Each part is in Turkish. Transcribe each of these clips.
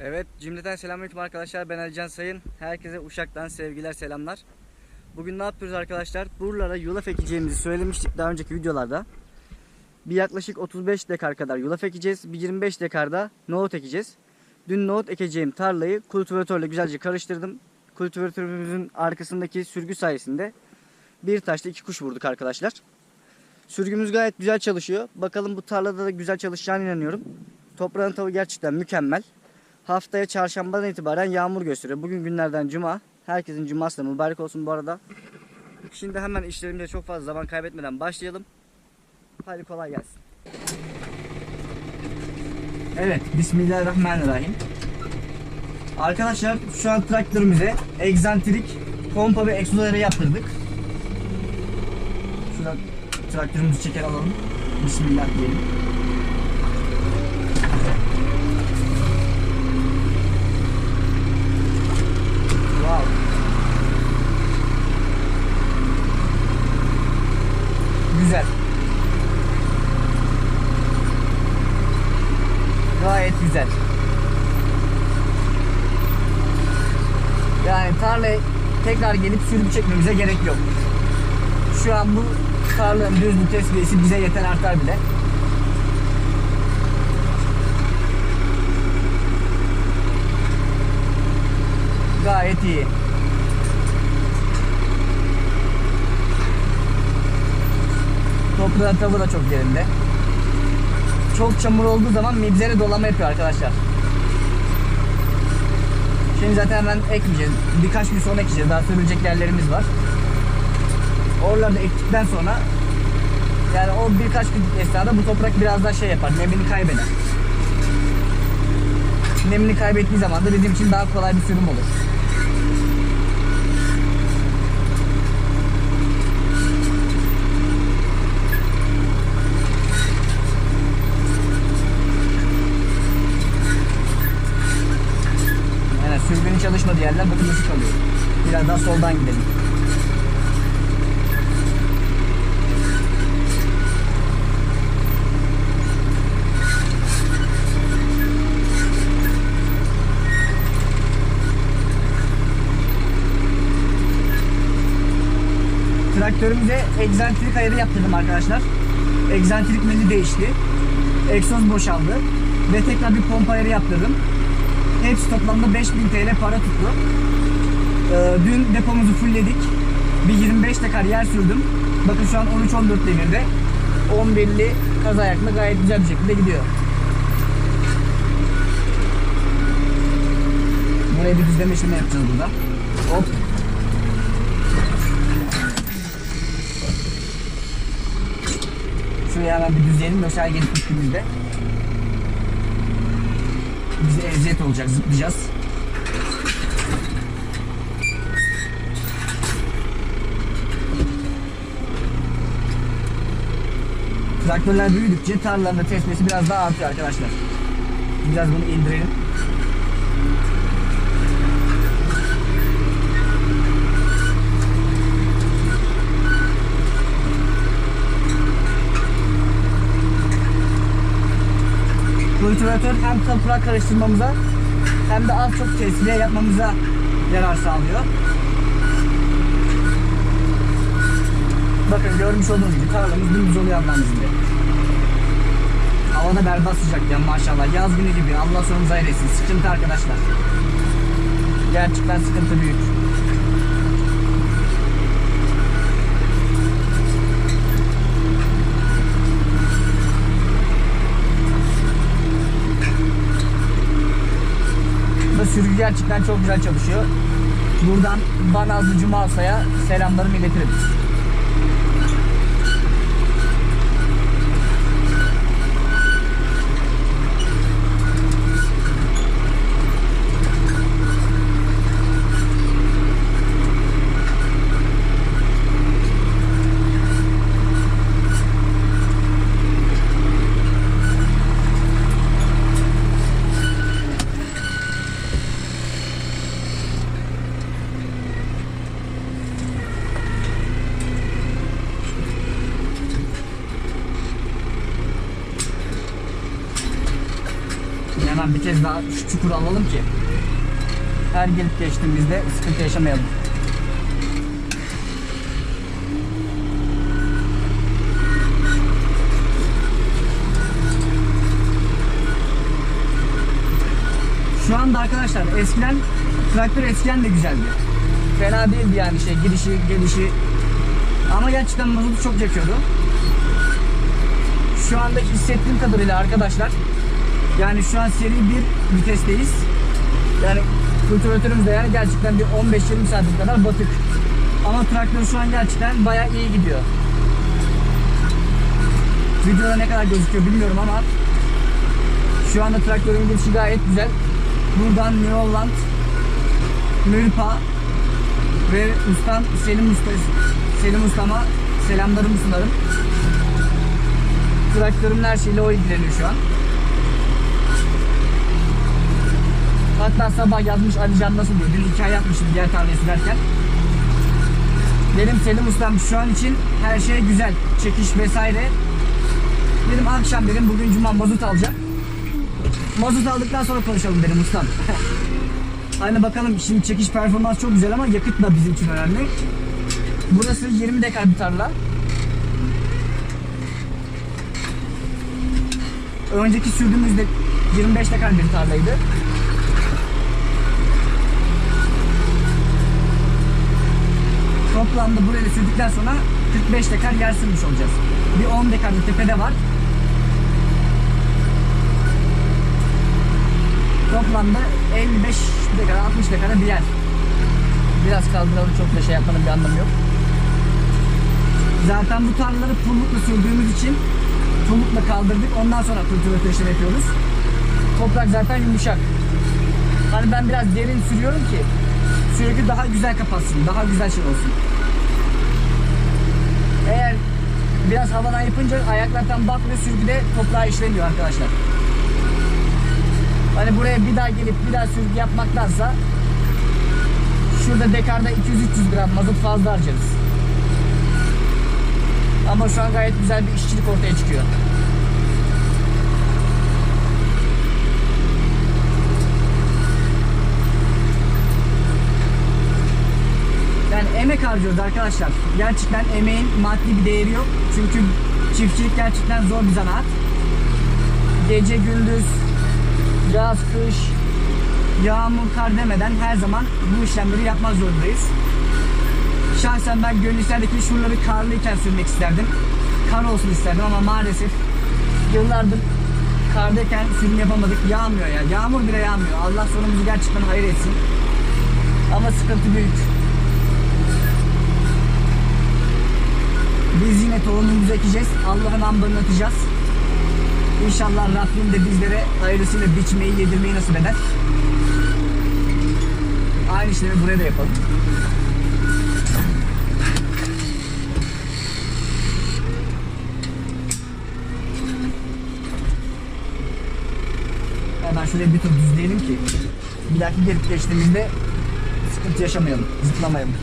Evet, cümleten selamünaleyküm arkadaşlar. Ben Alican Sayın. Herkese Uşak'tan sevgiler, selamlar. Bugün ne yapıyoruz arkadaşlar? Buralara yulaf ekeceğimizi söylemiştik daha önceki videolarda. Bir yaklaşık 35 dekar kadar yulaf ekeceğiz. Bir 25 dekarda nohut ekeceğiz. Dün nohut ekeceğim tarlayı kultivatörle güzelce karıştırdım. Kultivatörümüzün arkasındaki sürgü sayesinde bir taşla iki kuş vurduk arkadaşlar. Sürgümüz gayet güzel çalışıyor. Bakalım bu tarlada da güzel çalışacağına inanıyorum. Toprağın tavuğu gerçekten mükemmel. Haftaya çarşambadan itibaren yağmur gösteriyor. Bugün günlerden cuma. Herkesin cuması da mübarek olsun bu arada. Şimdi hemen işlerimize çok fazla zaman kaybetmeden başlayalım. Hadi kolay gelsin. Evet, Bismillahirrahmanirrahim. Arkadaşlar şu an traktörümüze egzantrik pompa ve egzoları yaptırdık. Şuradan traktörümüzü çeker alalım. Bismillah diyelim. Wow. Güzel. Gayet güzel. Tarlaya tekrar gelip sürüp çekmemize gerek yok. Şu an bu tarlanın düzlük tesbihisi bize yeter artar bile. Gayet iyi. Toprağın tavuğu da çok yerinde. Çok çamur olduğu zaman mibzere dolama yapıyor arkadaşlar. Şimdi zaten hemen ekmeyeceğiz. Birkaç gün sonra ekeceğiz. Daha sürülecek yerlerimiz var. Oraları da ektikten sonra yani o birkaç gün esnada bu toprak biraz daha şey yapar. Nemini kaybeder. Nemini kaybettiği zaman da bizim için daha kolay bir sürüm olur. Yani sürgünün çalışmadığı yerler bakın nasıl kalıyor. Biraz daha soldan gidelim. Traktörümüze egzantrik ayarı yaptırdım arkadaşlar. Egzantrik menü değişti. Egzoz boşaldı. Ve tekrar bir pompa ayarı yaptırdım. Hepsi toplamda 5000 TL para tuttu. Ee, dün depomuzu fullledik. Bir 25 dekar yer sürdüm. Bakın şu an 13-14 devirde. 11'li kaz ayaklı gayet güzel bir şekilde gidiyor. Buraya bir düzleme işlemi yapacağız burada. Hop. Şuraya hemen bir düzleyelim. Yoksa gelip gittiğimizde bize eziyet olacak. Zıplayacağız. Traktörler büyüdükçe tarlaların da tespisi biraz daha artıyor arkadaşlar. Biraz bunu indirelim. Kultivatör hem toprağı karıştırmamıza hem de az çok tesviye yapmamıza yarar sağlıyor. Bakın görmüş olduğunuz gibi tarlamız dümdüz oluyor izniyle. Havada berbat sıcak ya maşallah. Yaz günü gibi. Allah sonumuzu hayretsin. Sıkıntı arkadaşlar. Gerçekten sıkıntı büyük. Sürgü gerçekten çok güzel çalışıyor. Buradan Banazlı Cuma Usta'ya selamlarımı iletirim. Daha şu çukuru alalım ki her gelip geçtiğimizde sıkıntı yaşamayalım. Şu anda arkadaşlar eskiden traktör eskiden de güzeldi. Fena değildi yani şey girişi gelişi. Ama gerçekten mazotu çok yakıyordu. Şu anda hissettiğim kadarıyla arkadaşlar yani şu an seri bir vitesteyiz. Yani kültüratörümüz de yani gerçekten bir 15-20 santim kadar batık. Ama traktör şu an gerçekten bayağı iyi gidiyor. Videoda ne kadar gözüküyor bilmiyorum ama şu anda traktörün gidişi gayet güzel. Buradan New Holland, Mülpa ve ustam Selim Usta Selim Ustama selamlarımı sunarım. Traktörümün her şeyle o ilgileniyor şu an. Hatta sabah yazmış Ali Can nasıl diyor. Dün hikaye yapmışım diğer tarlaya sürerken. Benim Selim Ustam şu an için her şey güzel. Çekiş vesaire. Dedim akşam dedim bugün cuma mazot alacağım. Mazot aldıktan sonra konuşalım dedim ustam. Hani bakalım şimdi çekiş performans çok güzel ama yakıt da bizim için önemli. Burası 20 dekar bir tarla. Önceki sürdüğümüzde 25 dekar bir tarlaydı. Toplamda burayı sürdükten sonra 45 dekar yer sürmüş olacağız. Bir 10 dekar bir tepede var. Toplamda 55 dekar 60 dekara bir yer. Biraz kaldıralım çok da şey yapmanın bir anlamı yok. Zaten bu tarlaları pullukla sürdüğümüz için pullukla kaldırdık. Ondan sonra kültür işlem yapıyoruz. Toprak zaten yumuşak. Hani ben biraz derin sürüyorum ki sürekli daha güzel kapatsın, daha güzel şey olsun. Eğer biraz havadan yapınca ayaklardan bakmıyor sürgüde toprağa işlemiyor arkadaşlar. Hani buraya bir daha gelip bir daha sürgü yapmaktansa şurada dekarda 200-300 gram mazot fazla harcarız. Ama şu an gayet güzel bir işçilik ortaya çıkıyor. Yani emek harcıyoruz arkadaşlar. Gerçekten emeğin maddi bir değeri yok. Çünkü çiftçilik gerçekten zor bir zanaat. Gece gündüz, yaz kış, yağmur kar demeden her zaman bu işlemleri yapmak zorundayız. Şahsen ben gönül isterdi ki şuraları karlıyken sürmek isterdim. Kar olsun isterdim ama maalesef yıllardır kardayken sürüm yapamadık. Yağmıyor ya. Yağmur bile yağmıyor. Allah sonumuzu gerçekten hayır etsin. Ama sıkıntı büyük. Biz yine tohumumuzu ekeceğiz. Allah'ın ambarını atacağız. İnşallah Rabbim de bizlere hayırlısıyla biçmeyi, yedirmeyi nasip eder. Aynı işlemi buraya da yapalım. Hemen şuraya bir tur düzleyelim ki bir dahaki gelip geçtiğimizde sıkıntı yaşamayalım, zıplamayalım.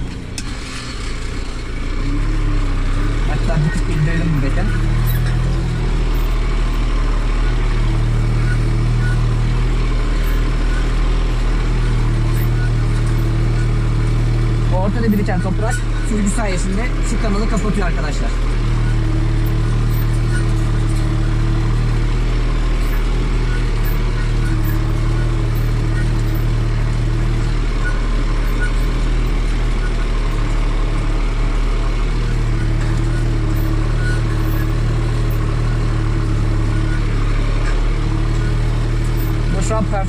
Hatta indirelim buradayken. Ortada biriken toprak sürgü sayesinde şu kanalı kapatıyor arkadaşlar.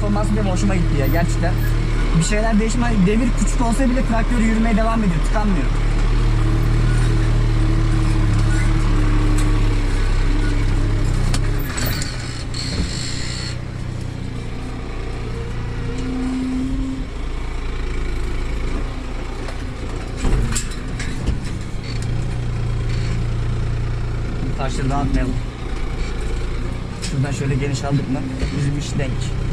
Performansı benim hoşuma gitti ya gerçekten. Bir şeyler. Hani devir küçük olsa bile traktör yürümeye devam ediyor. Tıkanmıyor. Taşları dağıtmayalım. Şuradan şöyle geniş aldık mı bizim iş denk.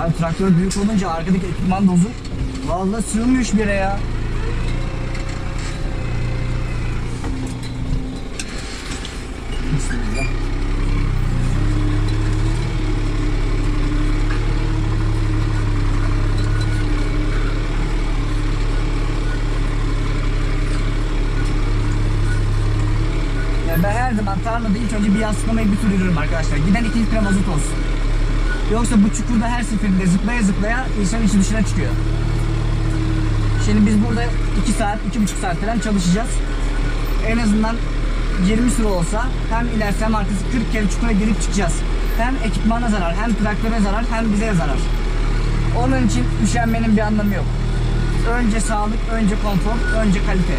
Abi traktör büyük olunca arkadaki ekipman da uzun. Vallahi sığmıyor bire ya. Ben her zaman tarlada ilk önce bir yaslamayı bir türlü arkadaşlar. Giden 2 litre mazot olsun. Yoksa bu çukurda her seferinde zıplaya zıplaya insan içi dışına çıkıyor. Şimdi biz burada 2 saat, 2,5 saat falan çalışacağız. En azından 20 sıra olsa hem ilerisi hem arkası 40 kere çukura girip çıkacağız. Hem ekipmana zarar, hem traktöre zarar, hem bize zarar. Onun için üşenmenin bir anlamı yok. Önce sağlık, önce konfor, önce kalite.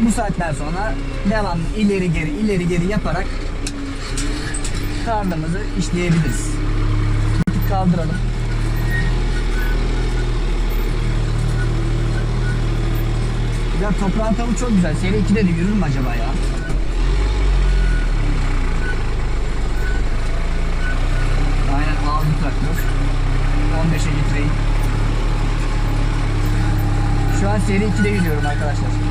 Bu saatten sonra devamlı ileri geri ileri geri yaparak tarlamızı işleyebiliriz. Kaldıralım. Ya toprağın tavuğu çok güzel. Seri 2'de de yürür mü acaba ya? Aynen aldı traktör. 15'e getireyim. Şu an seri 2'de yürüyorum arkadaşlar.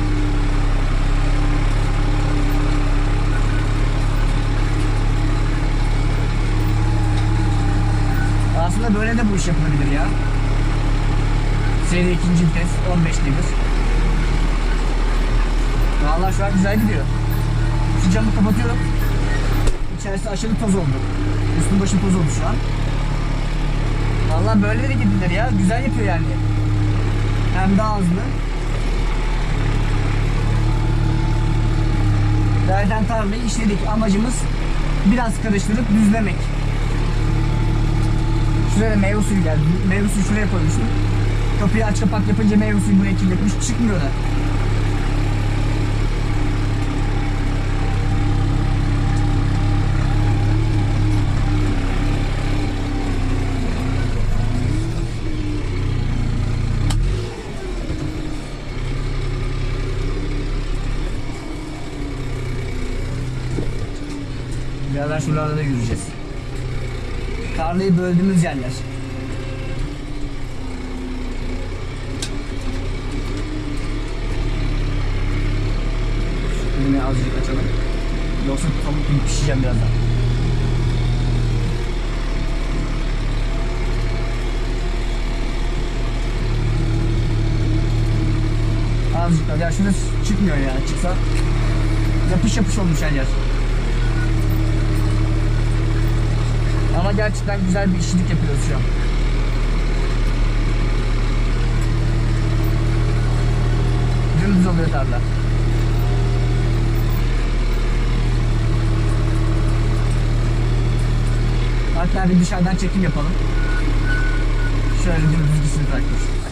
Aslında böyle de bu iş yapılabilir ya. Seri ikinci vites 15 devir. Vallahi şu an güzel gidiyor. Şu camı kapatıyorum. İçerisi aşırı toz oldu. Üstüm başım toz oldu şu an. Vallahi böyle de gidilir ya. Güzel yapıyor yani. Hem daha hızlı. Zaten tarlayı işledik. Amacımız biraz karıştırıp düzlemek. Şuraya da meyve suyu geldi. Meyve suyu şuraya koymuştum. Kapıyı aç kapak yapınca meyve suyu buraya kirletmiş. Çıkmıyor da. Birazdan şuralarda da yürüyeceğiz. Tarlayı böldüğümüz yerler. Yine azıcık açalım. Yoksa tavuk gibi pişeceğim birazdan. Azıcık. Ya şurası çıkmıyor ya. Çıksa yapış yapış olmuş her yer. Ama gerçekten güzel bir işçilik yapıyoruz şu an. Dümdüz oluyor tarla. Hatta bir dışarıdan çekim yapalım. Şöyle dümdüz gitsin traktör.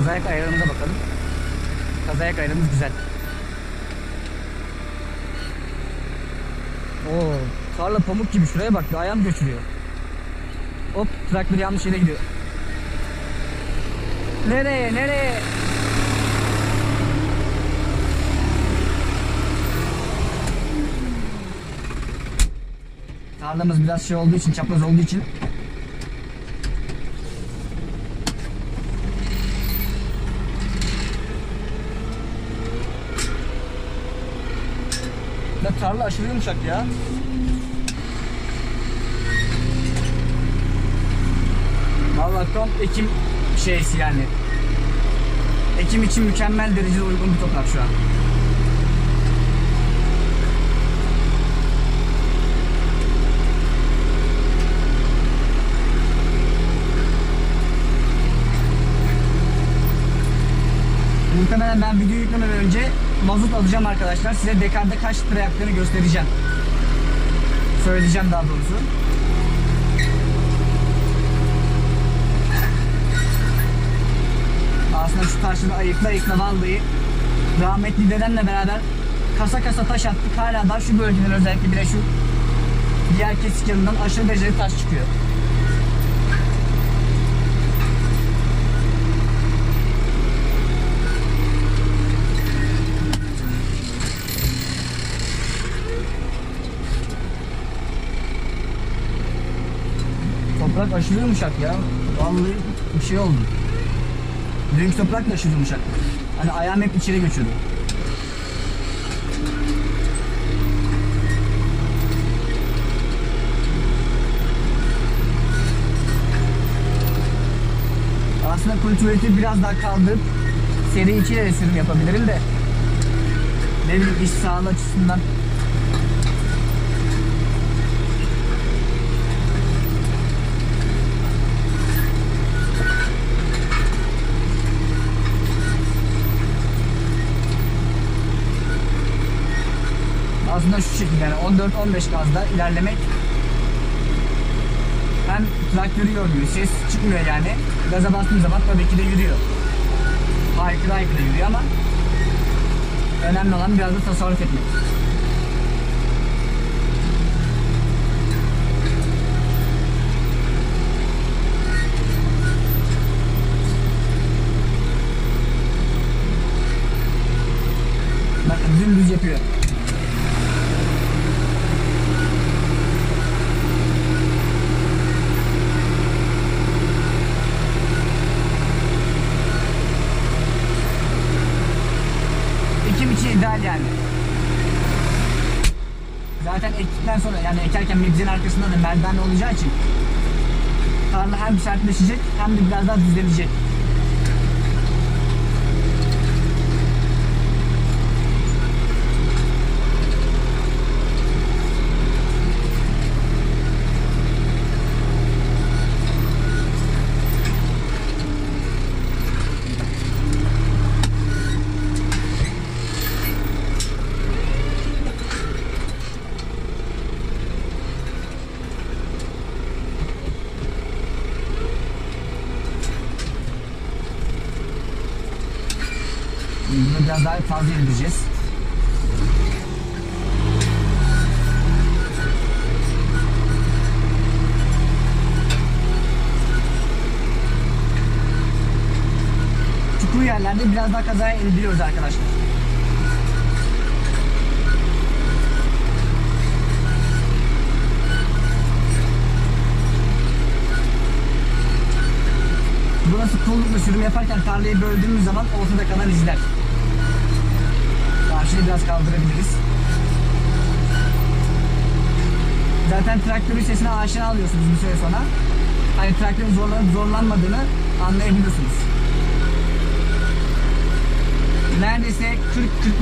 Kazayak ayarımıza bakalım. Kazayak ayarımız güzel. Oo, tarla pamuk gibi şuraya bak, ayağım göçürüyor. Hop, traktör yanlış yere gidiyor. Nereye, nereye? Tarlamız biraz şey olduğu için, çapraz olduğu için Ya tarla aşırı yumuşak ya. Vallahi tam ekim şeysi yani. Ekim için mükemmel derecede uygun bir toprak şu an. Muhtemelen ben video yüklemeden önce mazot alacağım arkadaşlar. Size dekarda kaç lira yaktığını göstereceğim. Söyleyeceğim daha doğrusu. Aslında şu taşını ayıkla ayıkla vallahi rahmetli dedemle beraber kasa kasa taş attık. Hala daha şu bölgeden özellikle bir de şu diğer kesik yanından aşırı derecede taş çıkıyor. Toprak aşırı yumuşak ya. Vallahi bir şey oldu. Dünkü toprak da aşırı yumuşak. Hani ayağım hep içeri göçüyordu. Aslında kultüreti biraz daha kaldırıp seri 2 ile de sürüm yapabilirim de ne bileyim iş sağlığı açısından aslında şu şekilde yani 14-15 gazda ilerlemek hem traktörü yormuyor, ses çıkmıyor yani. Gaza bastığım zaman tabii ki de yürüyor. Haykıra haykıra yürüyor ama önemli olan biraz da tasarruf etmek. Bakın dümdüz yapıyor. Ekim için ideal yani. Zaten ektikten sonra yani ekerken mebzenin arkasında da merdiven olacağı için tarla hem sertleşecek hem de biraz daha düzlenecek. Bunu biraz daha fazla indireceğiz. Çukur yerlerde biraz daha kazaya indiriyoruz arkadaşlar. Burası kollukla sürüm yaparken tarlayı böldüğümüz zaman ortada kalan izler. Karşıyı biraz kaldırabiliriz. Zaten traktörün sesine aşina alıyorsunuz bir süre sonra. Hani traktörün zorlanıp zorlanmadığını anlayabiliyorsunuz. Neredeyse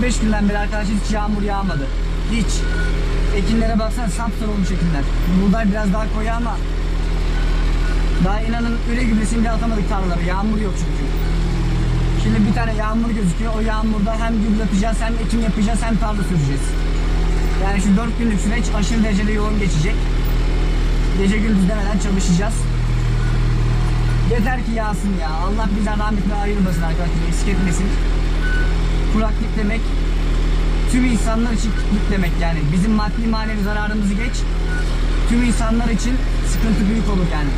40-45 günden beri arkadaşlar hiç yağmur yağmadı. Hiç. Ekinlere baksana sapsarı olmuş ekinler. Buğday biraz daha koyu ama daha inanın üre gübresini bile atamadık tarlalara. Yağmur yok çünkü. Şimdi bir tane yağmur gözüküyor. O yağmurda hem gübre atacağız hem ekim yapacağız hem tarla süreceğiz. Yani şu 4 günlük süreç aşırı derecede yoğun geçecek. Gece gündüz demeden çalışacağız. Yeter ki yağsın ya. Allah bizden rahmetine ayırmasın arkadaşlar. Eksik etmesin. Kuraklık demek tüm insanlar için kıtlık demek yani. Bizim maddi manevi zararımızı geç. Tüm insanlar için sıkıntı büyük olur yani.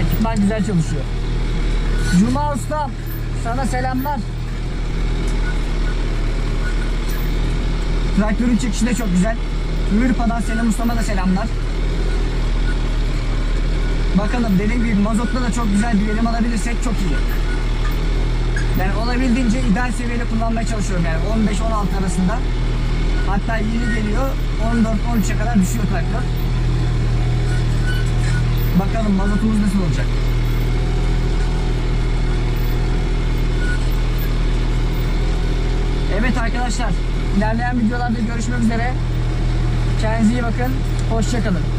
Ekipman güzel çalışıyor. Cuma Ustam sana selamlar. Traktörün çıkışı da çok güzel. Mürpa'dan Selam Usta'ma da selamlar. Bakalım dediğim gibi mazotla da çok güzel bir verim alabilirsek çok iyi. Yani olabildiğince ideal seviyede kullanmaya çalışıyorum yani 15-16 arasında. Hatta yeni geliyor 14-13'e kadar düşüyor traktör. Bakalım mazotumuz nasıl olacak. Evet arkadaşlar İlerleyen videolarda görüşmek üzere. Kendinize iyi bakın. Hoşçakalın.